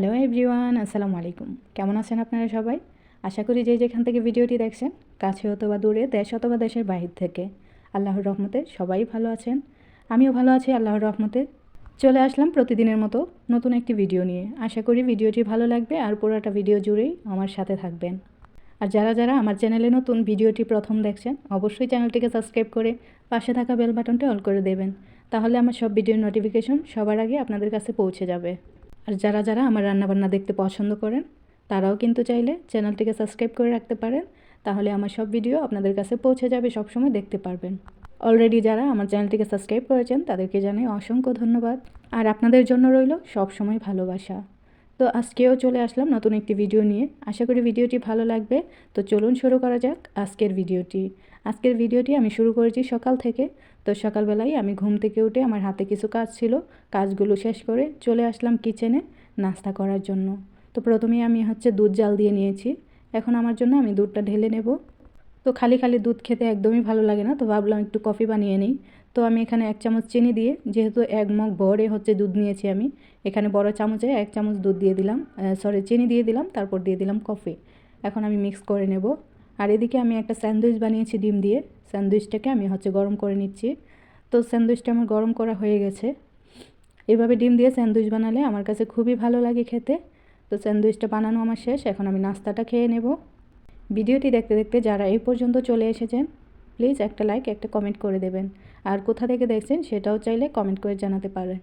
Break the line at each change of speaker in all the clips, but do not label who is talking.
Hello everyone আসসালামু আলাইকুম। কেমন আছেন আপনারা সবাই? আশা করি যে যেখান থেকে ভিডিওটি দেখছেন, কাছে অথবা দূরে, দেশ অথবা দেশের বাহির থেকে, আল্লাহর রহমতে সবাই ভালো আছেন। আমিও ভালো আছি আল্লাহর রহমতে। চলে আসলাম প্রতিদিনের মতো নতুন একটি ভিডিও নিয়ে। আশা করি ভিডিওটি ভালো লাগবে আর পুরোটা ভিডিও জুড়েই আমার সাথে থাকবেন। আর যারা যারা আমার চ্যানেলে নতুন ভিডিওটি প্রথম দেখছেন, অবশ্যই চ্যানেলটিকে সাবস্ক্রাইব করে পাশে থাকা বেল বাটনটি অল করে দেবেন। তাহলে আমার সব ভিডিওর নোটিফিকেশন সবার আগে আপনাদের কাছে পৌঁছে যাবে। আর যারা যারা আমার রান্নাবান্না দেখতে পছন্দ করেন, তারাও কিন্তু চাইলে চ্যানেলটিকে সাবস্ক্রাইব করে রাখতে পারেন। তাহলে আমার সব ভিডিও আপনাদের কাছে পৌঁছে যাবে, সবসময় দেখতে পারবেন। অলরেডি যারা আমার চ্যানেলটিকে সাবস্ক্রাইব করেছেন, তাদেরকে জানাই অসংখ্য ধন্যবাদ। আর আপনাদের জন্য রইল সবসময় ভালোবাসা। তো আজকেও চলে আসলাম নতুন একটি ভিডিও নিয়ে। আশা করি ভিডিওটি ভালো লাগবে। তো চলুন শুরু করা যাক আজকের ভিডিওটি। আজকের ভিডিওটি আমি শুরু করেছি সকাল থেকে। তো সকালবেলায় আমি ঘুম থেকে উঠে আমার হাতে কিছু কাজ ছিল। কাজগুলো শেষ করে চলে আসলাম কিচেনে নাস্তা করার জন্য। তো প্রথমেই আমি হচ্ছে দুধ জাল দিয়ে নিয়েছি। এখন আমার জন্য আমি দুধটা ঢেলে নেব। তো খালি খালি দুধ খেতে একদমই ভালো লাগে না। তো ভাবলাম একটু কফি বানিয়ে নিই। তো আমি এখানে এক চামচ চিনি দিয়ে, যেহেতু এক মগ ভরে হচ্ছে দুধ নিয়েছি আমি, এখানে বড় চামচে এক চামচ দুধ দিয়ে দিলাম সরি চিনি দিয়ে দিলাম, তারপর দিয়ে দিলাম কফি। এখন আমি মিক্স করে নেব। আর এদিকে আমি একটা স্যান্ডউইচ বানিয়েছি ডিম দিয়ে। স্যান্ডউইচটাকে আমি হচ্ছে গরম করে নিচ্ছি। তো স্যান্ডউইচটা আমার গরম করা হয়ে গেছে। এভাবে ডিম দিয়ে স্যান্ডউইচ বানালে আমার কাছে খুবই ভালো লাগে খেতে। তো স্যান্ডউইচটা বানানো আমার শেষ, এখন আমি নাস্তাটা খেয়ে নেব। ভিডিওটি দেখতে দেখতে যারা এই পর্যন্ত চলে এসেছেন, প্লিজ একটা লাইক, একটা কমেন্ট করে দেবেন। আর কোথা থেকে দেখছেন সেটাও চাইলে কমেন্ট করে জানাতে পারেন।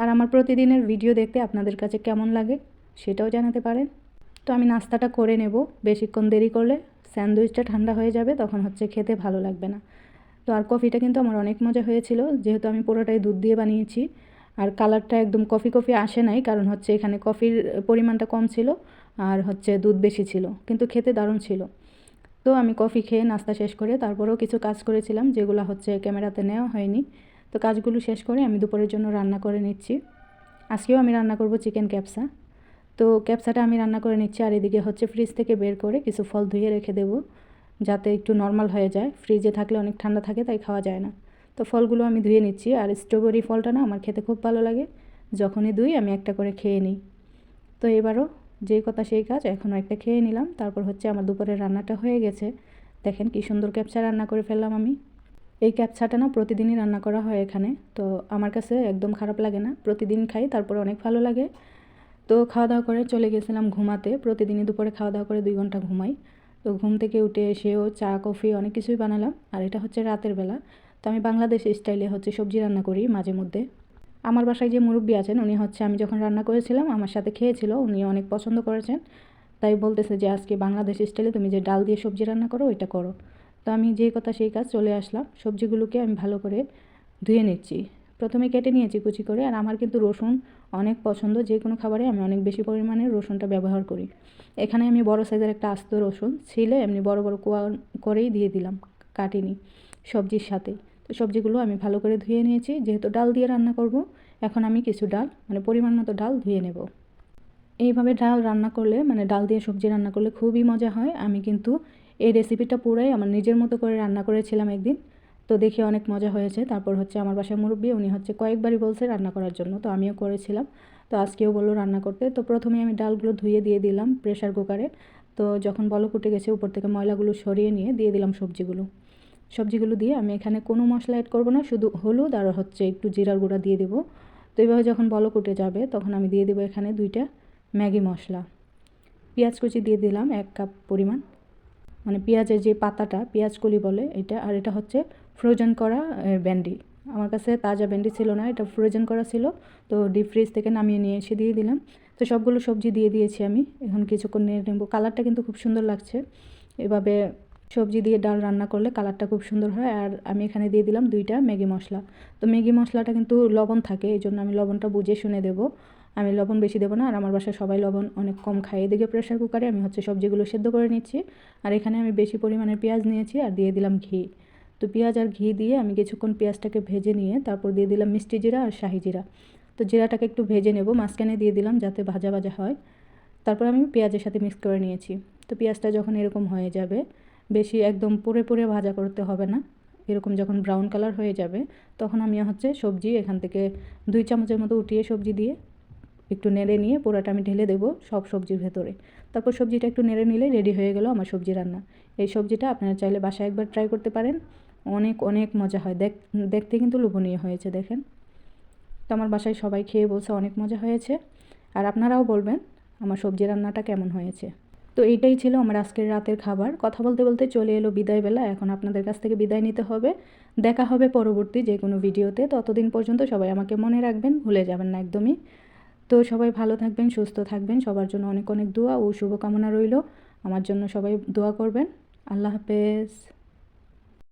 আর আমার প্রতিদিনের ভিডিও দেখতে আপনাদের কাছে কেমন লাগে সেটাও জানাতে পারেন। তো আমি নাস্তাটা করে নেব, বেশিক্ষণ দেরি করলে। স্যান্ডউইচটা ঠান্ডা হয়ে যাবে, তখন হচ্ছে খেতে ভালো লাগবে না। তো আর কফিটা কিন্তু আমার অনেক মজা হয়েছিল, যেহেতু আমি পুরোটাই দুধ দিয়ে বানিয়েছি। আর কালারটা একদম কফি কফি আসে নাই, কারণ হচ্ছে এখানে কফির পরিমাণটা কম ছিল আর হচ্ছে দুধ বেশি ছিল, কিন্তু খেতে দারুণ ছিল। তো আমি কফি খেয়ে নাস্তা শেষ করে তারপরেও কিছু কাজ করেছিলাম, যেগুলো হচ্ছে ক্যামেরাতে নেওয়া হয়নি। তো কাজগুলো শেষ করে আমি দুপুরের জন্য রান্না করে নিচ্ছি। আজকেও আমি রান্না করব চিকেন ক্যাপসা। তো ক্যাপসাটা আমি রান্না করে নিচ্ছি আর এদিকে হচ্ছে ফ্রিজ থেকে বের করে কিছু ফল ধুয়ে রেখে দেবো যাতে একটু নর্মাল হয়ে যায়। ফ্রিজে থাকলে অনেক ঠান্ডা থাকে, তাই খাওয়া যায় না। তো ফলগুলো আমি ধুয়ে নিচ্ছি আর স্ট্রবেরি ফলটা না আমার খেতে খুব ভালো লাগে। যখনই ধুই আমি একটা করে খেয়ে নিই। তো এবারও যেই কথা সেই কাজ, এখনও একটা খেয়ে নিলাম। তারপর হচ্ছে আমার দুপুরের রান্নাটা হয়ে গেছে। দেখেন কি সুন্দর ক্যাপচা রান্না করে ফেললাম আমি। এই ক্যাপচাটা না প্রতিদিনই রান্না করা হয় এখানে। তো আমার কাছে একদম খারাপ লাগে না। প্রতিদিন খাই, তারপর অনেক ভালো লাগে। তো খাওয়া দাওয়া করে চলে গেছিলাম ঘুমাতে। প্রতিদিনই দুপুরে খাওয়া দাওয়া করে দুই ঘণ্টা ঘুমাই। তো ঘুম থেকে উঠে এসেও চা, কফি অনেক কিছুই বানালাম। আর এটা হচ্ছে রাতের বেলা। তো আমি বাংলাদেশ স্টাইলে হচ্ছে সবজি রান্না করি মাঝে মধ্যে। আমার বাসায় যে মুরব্বী আছেন, উনি হচ্ছে আমি যখন রান্না করেছিলাম, আমার সাথে খেয়েছিল, উনি অনেক পছন্দ করেছেন। তাই বলতেছে যে, আজকে বাংলাদেশ স্টাইলে তুমি যে ডাল দিয়ে সবজি রান্না করো, ওইটা করো। তো আমি যে কথা সেই কাজ চলে আসলাম। সবজিগুলোকে আমি ভালো করে ধুয়ে নিচ্ছি। প্রথমে কেটে নিয়েছি কুচি করে, আর আমার কিন্তু রসুন অনেক পছন্দ। যে কোনো খাবারে আমি অনেক বেশি পরিমাণে রসুনটা ব্যবহার করি। এখানে আমি বড় সাইজের একটা আস্ত রসুন ছিলে এমনি বড় বড় কোয়া করেই দিয়ে দিলাম, কাটিনি সবজির সাথে। তো সবজিগুলো আমি ভালো করে ধুয়ে নিয়েছি। যেহেতু ডাল দিয়ে রান্না করব, এখন আমি কিছু ডাল মানে পরিমাণ মতো ডাল ধুয়ে নেব। এইভাবে ডাল রান্না করলে মানে ডাল দিয়ে সবজি রান্না করলে খুবই মজা হয়। আমি কিন্তু এই রেসিপিটা পুরাই আমার নিজের মতো করে রান্না করেছিলাম একদিন। তো দেখে অনেক মজা হয়েছে। তারপর হচ্ছে আমার বাসায় মুরব্বী, উনি হচ্ছে কয়েকবারই বলছে রান্না করার জন্য। তো আমিও করেছিলাম। তো আজকেও বলল রান্না করতে। তো প্রথমে আমি ডালগুলো ধুয়ে দিয়ে দিলাম প্রেশার কুকারে। তো যখন বলক উঠে গেছে উপর থেকে ময়লাগুলো সরিয়ে নিয়ে দিয়ে দিলাম সবজিগুলো। সবজিগুলো দিয়ে আমি এখানে কোনো মশলা অ্যাড করব না, শুধু হলুদ আর হচ্ছে একটু জিরার গুঁড়া দিয়ে দেবো। তো এইভাবে যখন বলক উঠে যাবে, তখন আমি দিয়ে দেবো এখানে দুইটা ম্যাগি মশলা। পেঁয়াজ কুচি দিয়ে দিলাম এক কাপ পরিমাণ। মানে পেঁয়াজের যে পাতাটা, পেঁয়াজ কলি বলে এটা, আর এটা হচ্ছে ফ্রোজেন করা ভেন্ডি আমার কাছে তাজা ভেন্ডি ছিল না, এটা ফ্রোজেন করা ছিল, তো ডিপ ফ্রিজ থেকে নামিয়ে নিয়ে এসে দিয়ে দিলাম। তো সবগুলো সবজি দিয়ে দিয়েছি আমি, এখন কিছুক্ষণ নিয়ে নেব। কালারটা কিন্তু খুব সুন্দর লাগছে। এভাবে সবজি দিয়ে ডাল রান্না করলে কালারটা খুব সুন্দর হয়, আর আমি এখানে দিয়ে দিলাম দুইটা ম্যাগি মশলা। তো ম্যাগি মশলাটা কিন্তু লবণ থাকে, এই জন্য আমি লবণটা বুঝে শুনে দেবো। আমি লবণ বেশি দেবো না, আর আমার বাসায় সবাই লবণ অনেক কম খায়। এদিকে প্রেশার কুকারে আমি হচ্ছে সবজিগুলো সেদ্ধ করে নিচ্ছি, আর এখানে আমি বেশি পরিমাণে পেঁয়াজ নিয়েছি, আর দিয়ে দিলাম ঘি। তো পেঁয়াজ আর ঘি দিয়ে আমি কিছুক্ষণ পেঁয়াজটাকে ভেজে নিয়ে তারপর দিয়ে দিলাম মিষ্টি জিরা আর শাহি জিরা। তো জিরাটাকে একটু ভেজে নেব, মাঝখানে দিয়ে দিলাম যাতে ভাজা ভাজা হয়। তারপর আমি পেঁয়াজের সাথে মিক্স করে নিয়েছি। তো পেঁয়াজটা যখন এরকম হয়ে যাবে, বেশি একদম পুরে পুরে ভাজা করতে হবে না। এরকম যখন ব্রাউন কালার হয়ে যাবে, তখন আমি হচ্ছে সবজি এখান থেকে দুই চামচের মতো উঠিয়ে সবজি দিয়ে একটু নেড়ে নিয়ে পোড়াটা আমি ঢেলে দেবো সব সবজির ভেতরে। তারপর সবজিটা একটু নেড়ে নিলে রেডি হয়ে গেল আমার সবজি রান্না। এই সবজিটা আপনারা চাইলে বাসায় একবার ট্রাই করতে পারেন। অনেক অনেক মজা হয়। দেখ, দেখতে কিন্তু লোভনীয় হয়েছে, দেখেন। তো আমার বাসায় সবাই খেয়ে বলছে অনেক মজা হয়েছে। আর আপনারাও বলবেন আমার সবজি রান্নাটা কেমন হয়েছে। তো এইটাই ছিল আমার আজকের রাতের খাবার। কথা বলতে বলতে চলে এলো বিদায়বেলা। এখন আপনাদের কাছ থেকে বিদায় নিতে হবে। দেখা হবে পরবর্তী যে কোনো ভিডিওতে। ততদিন পর্যন্ত সবাই আমাকে মনে রাখবেন, ভুলে যাবেন না একদমই। তো সবাই ভালো থাকবেন, সুস্থ থাকবেন। সবার জন্য অনেক অনেক দোয়া ও শুভকামনা রইল। আমার জন্য সবাই দোয়া করবেন। আল্লাহ হাফেজ।